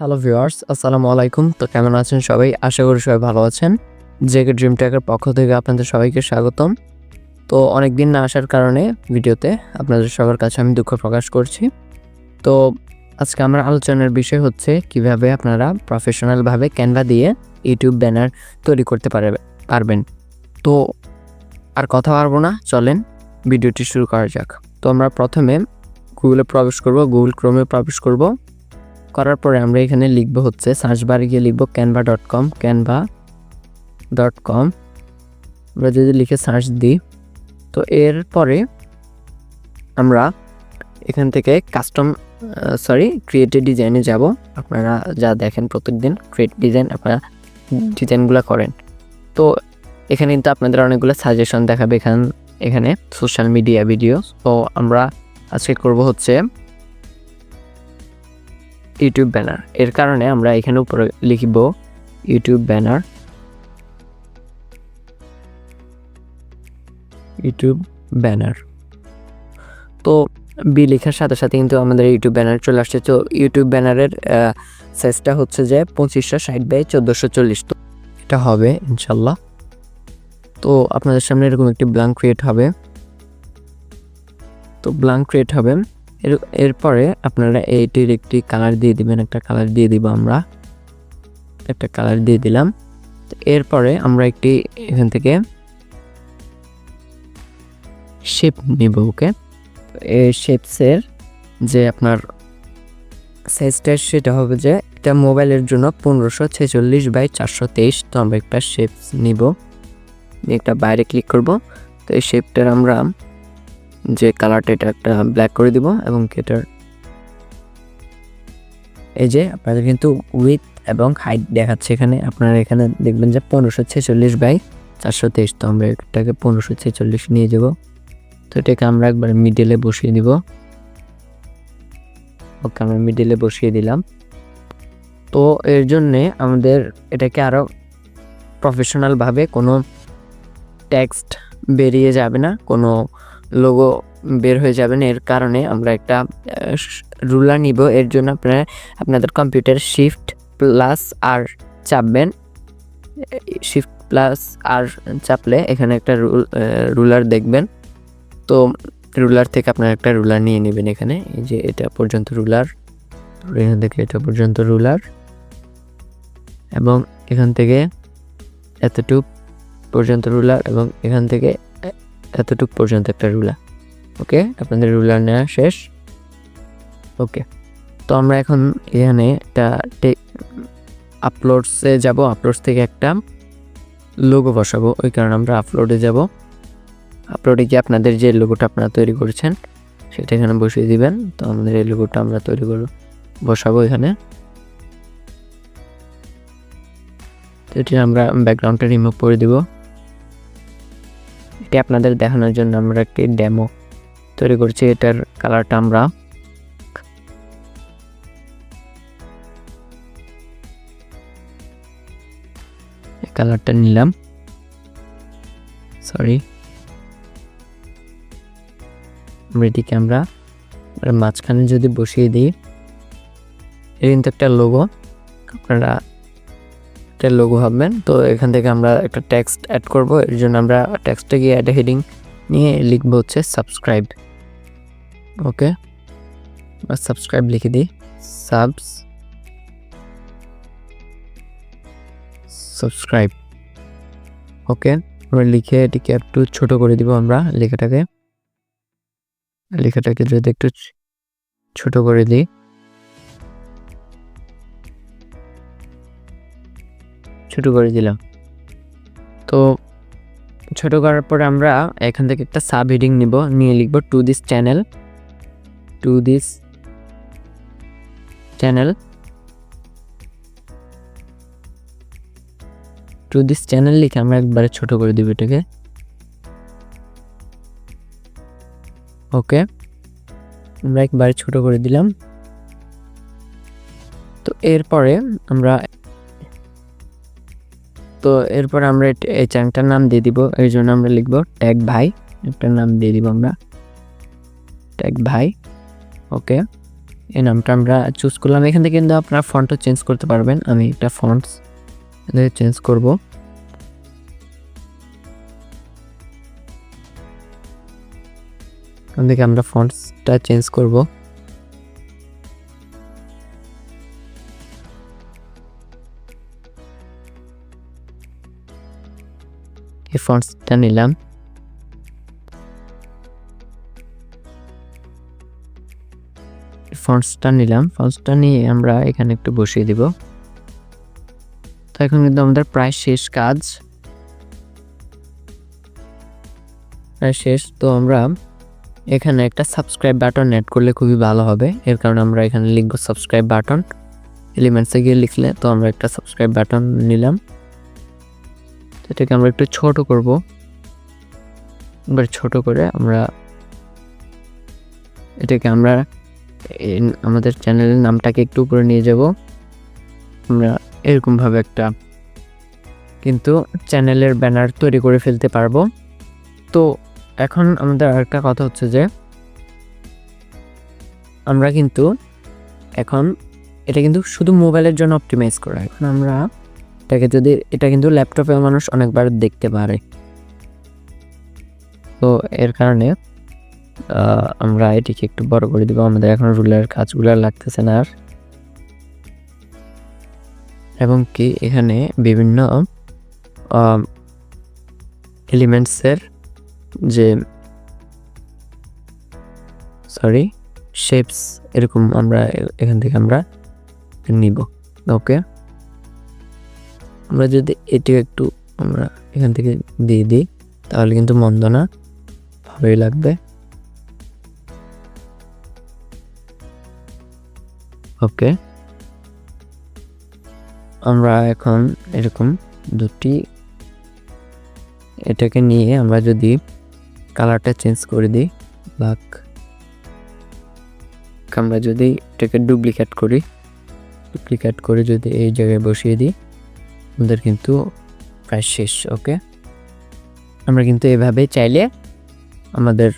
Hello viewers আসসালামু আলাইকুম। তো কেমন আছেন সবাই? আশা করি সবাই ভালো আছেন। জেকে ড্রিম ট্র্যাকের পক্ষ থেকে আপনাদের সবাইকে স্বাগতম। তো অনেক দিন না আসার কারণে ভিডিওতে আপনাদের সবার কাছে আমি দুঃখ প্রকাশ করছি। তো আজকে আমার আলোচনার বিষয় হচ্ছে কীভাবে আপনারা প্রফেশনালভাবে ক্যানভা দিয়ে ইউটিউব ব্যানার তৈরি করতে পারে, পারবেন। তো আর কথা পারব না, চলেন ভিডিওটি শুরু করা যাক। তো আমরা প্রথমে গুগলে প্রবেশ করব গুগল ক্রোমে প্রবেশ করব। করার পরে আমরা এখানে লিখব হচ্ছে সার্চ বারে গিয়ে লিখব Canva dot com Canva dot com আমরা যদি লিখে সার্চ দিই, তো এরপরে আমরা এখান থেকে কাস্টম সরি ক্রিয়েটিভ ডিজাইনে যাব। আপনারা যা দেখেন প্রত্যেকদিন ক্রিয়েট ডিজাইন আপনারা ডিজাইনগুলো করেন। তো এখানে কিন্তু আপনাদের অনেকগুলো সাজেশন দেখাবে এখান, এখানে সোশ্যাল মিডিয়া ভিডিও তো আমরা আজকে করব হচ্ছে ইউটিউব ব্যানার। এর কারণে আমরা এখানে উপরে লিখব ইউটিউব ব্যানার। YouTube banner. তো বি লেখার সাথে সাথে কিন্তু আমাদের ইউটিউব ব্যানার চলে আসছে। তো ইউটিউব ব্যানারের সাইজটা হচ্ছে যে পঁচিশশো ষাট বাই চোদ্দোশো চল্লিশ। তো এটা হবে, ইনশাল্লাহ। তো আপনাদের সামনে এরকম একটি ব্ল্যাঙ্ক ক্রিয়েট হবে। তো ব্ল্যাঙ্ক ক্রিয়েট হবে। এর, এরপরে আপনারা এইটির একটি কালার দিয়ে দিবেন, একটা কালার দিয়ে দিব আমরা। একটা কালার দিয়ে দিলাম। এরপরে আমরা একটি এখান থেকে শেপ নিব ওকে এই শেপসের যে আপনার সাইজটা সেটা হবে যে এটা মোবাইলের জন্য পনেরোশো ছেচল্লিশ বাই চারশো তেইশ। তো আমরা একটা শেপস নিব। একটা বাইরে ক্লিক করব। তো এই শেপটার আমরা যে কালারটা এটা একটা ব্ল্যাক করে দিব এবং এটার এই যে আপনাদের কিন্তু উইথ এবং হাইট দেখাচ্ছে এখানে। আপনারা এখানে দেখবেন যে পনেরোশো ছেচল্লিশ বাই চারশো তেইশ। তো আমরা এটাকে পনেরোশো ছেচল্লিশ নিয়ে যাব। তো এটাকে আমরা একবার মিডিলে বসিয়ে দিব। ওকে, আমরা মিডিলে বসিয়ে দিলাম। তো এর জন্যে আমাদের এটাকে আরও প্রফেশনালভাবে কোনো টেক্সট বেরিয়ে যাবে না। কোনো লোগো বের হয়ে যাবেন এর কারণে আমরা একটা রুলার নিব। এর জন্য আপনারা আপনাদের কম্পিউটার শিফট প্লাস আর চাপবেন। শিফট প্লাস আর চাপলে এখানে একটা রুল রুলার দেখবেন। তো রুলার থেকে আপনারা একটা রুলার নিয়ে নেবেন এখানে। এই যে এটা পর্যন্ত রুলার এখান থেকে এটা পর্যন্ত রুলার এবং এখান থেকে এতটুক পর্যন্ত রুলার এবং এখান থেকে এতটুক পর্যন্ত একটা রুলার ওকে আপনাদের রুলার নেওয়া শেষ ওকে তো আমরা এখন এখানে একটা আপলোডসে যাব আপলোডস থেকে একটা লোগো বসাবো, ওই কারণে আমরা আপলোডে যাব। আপলোডে গিয়ে আপনাদের যে লোগোটা আপনারা তৈরি করেছেন, সেটা এখানে বসিয়ে দিবেন, তো আমাদের এই লোগোটা আমরা তৈরি করব বসাবো এখানে। তো এটি আমরা ব্যাকগ্রাউন্ডটা রিমুভ করে দিব। এটি আপনাদের দেখানোর জন্য আমরা একটি ডেমো তৈরি করছি। এটার কালারটা আমরা কালারটা নিলাম। সরি এটিকে আমরা মাঝখানে যদি বসিয়ে দিই এর কিন্তু একটা লোগো আপনারা একটা লোগো হবেন তো এখান থেকে আমরা একটা টেক্সট অ্যাড করব, এর জন্য আমরা টেক্সটে গিয়ে অ্যাড হেডিং নিয়ে লিখব হচ্ছে সাবস্ক্রাইব ওকে সাবস্ক্রাইব লিখে দিই। সাবস সাবস্ক্রাইব ওকে আমরা লিখে এটিকে একটু ছোট করে দিব আমরা লেখাটাকে। লেখাটাকে যদি একটু ছোট করে দিই। ছোট করে দিলাম তো ছোট করার পরে আমরা এখান থেকে একটা সাব হেডিং নিব, নিয়ে লিখব to this channel. To this channel. To this channel লিখে আমরা একবারে ছোট করে দিব এটাকে। ওকে, আমরা একবারে ছোট করে দিলাম। তো এরপরে আমরা তো এরপর আমরা এই চ্যাংটার নাম দিয়ে দিব, এই জন্য আমরা লিখব ট্যাগ ভাই, একটা নাম দিয়ে দিব আমরা। ট্যাগ ভাই, ওকে। এই নামটা আমরা চুজ করলাম। এখান থেকে কিন্তু আপনারা ফন্টও চেঞ্জ করতে পারবেন। আমি একটা ফন্টস চেঞ্জ করব। এখান থেকে আমরা ফন্টসটা চেঞ্জ করব। এই ফন্টসটা নিলাম। ফন্টসটা নিলাম। ফন্টসটা নিয়ে আমরা এখানে একটু বসিয়ে দিব। তো এখন কিন্তু আমাদের প্রায় শেষ কাজ। প্রায় শেষ। তো আমরা এখানে একটা সাবস্ক্রাইব বাটন অ্যাড করলে খুবই ভালো হবে। এর কারণে আমরা এখানে লিখব সাবস্ক্রাইব বাটন এলিমেন্টসে গিয়ে লিখলে তো আমরা একটা সাবস্ক্রাইব বাটন নিলাম। এটাকে আমরা একটু ছোট করব। এবার ছোট করে আমরা এটাকে আমরা আমাদের চ্যানেলের নামটাকে একটু উপরে নিয়ে যাব। আমরা এরকমভাবে একটা কিন্তু চ্যানেলের ব্যানার তৈরি করে ফেলতে পারব। তো এখন আমাদের আরেকটা কথা হচ্ছে যে, আমরা কিন্তু এখন এটা কিন্তু শুধু মোবাইলের জন্য অপটিমাইজ করা এখন আমরা এটাকে যদি, এটা কিন্তু ল্যাপটপে মানুষ অনেকবার দেখতে পারে। তো এর কারণে আমরা এটিকে একটু বড় করে দিব। আমাদের এখন রুলের কাজগুলো লাগতেছে না আর। এবং কি এখানে বিভিন্ন এলিমেন্টসের যে সরি শেপস এরকম আমরা এখান থেকে আমরা নিব। ওকে আমরা যদি এটিও একটু আমরা এখান থেকে দিয়ে দিই, তাহলে কিন্তু মন্দ না। ভালোই লাগবে। ওকে। আমরা এখন এরকম দুটি এটাকে নিয়ে আমরা যদি কালারটা চেঞ্জ করে দিই ব্ল্যাক আমরা যদি এটাকে ডুপ্লিকেট করি ডুপ্লিকেট করে যদি এই জায়গায় বসিয়ে দিই আমাদের কিন্তু প্রায় শেষ ওকে আমরা কিন্তু এভাবে চাইলে আমাদের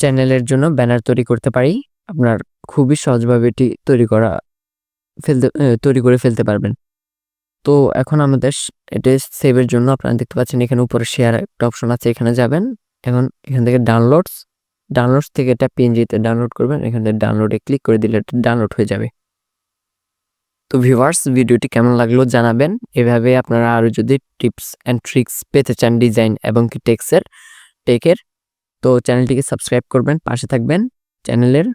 চ্যানেলের জন্য ব্যানার তৈরি করতে পারি। আপনার খুবই সহজভাবে এটি তৈরি করা, ফেলতে তৈরি করে ফেলতে পারবেন। তো এখন আমাদের এটা সেভের জন্য আপনারা দেখতে পাচ্ছেন এখানে উপরে শেয়ার একটা অপশন আছে, এখানে যাবেন। এখন এখান থেকে ডাউনলোডস ডাউনলোডস থেকে এটা পিএনজিতে ডাউনলোড করবেন। এখান থেকে ডাউনলোডে ক্লিক করে দিলে এটা ডাউনলোড হয়ে যাবে। তো ভিউয়ার্স ভিডিওটি কেমন লাগল জানাবেন। এভাবে আপনারা আরও যদি টিপস অ্যান্ড ট্রিক্স পেতে চান ডিজাইন এবং কি টেক্সের টেকের তো চ্যানেলটিকে সাবস্ক্রাইব করবেন, পাশে থাকবেন চ্যানেলের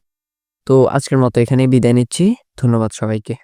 তো আজকের মতো এখানেই বিদায় নিচ্ছি। ধন্যবাদ সবাইকে।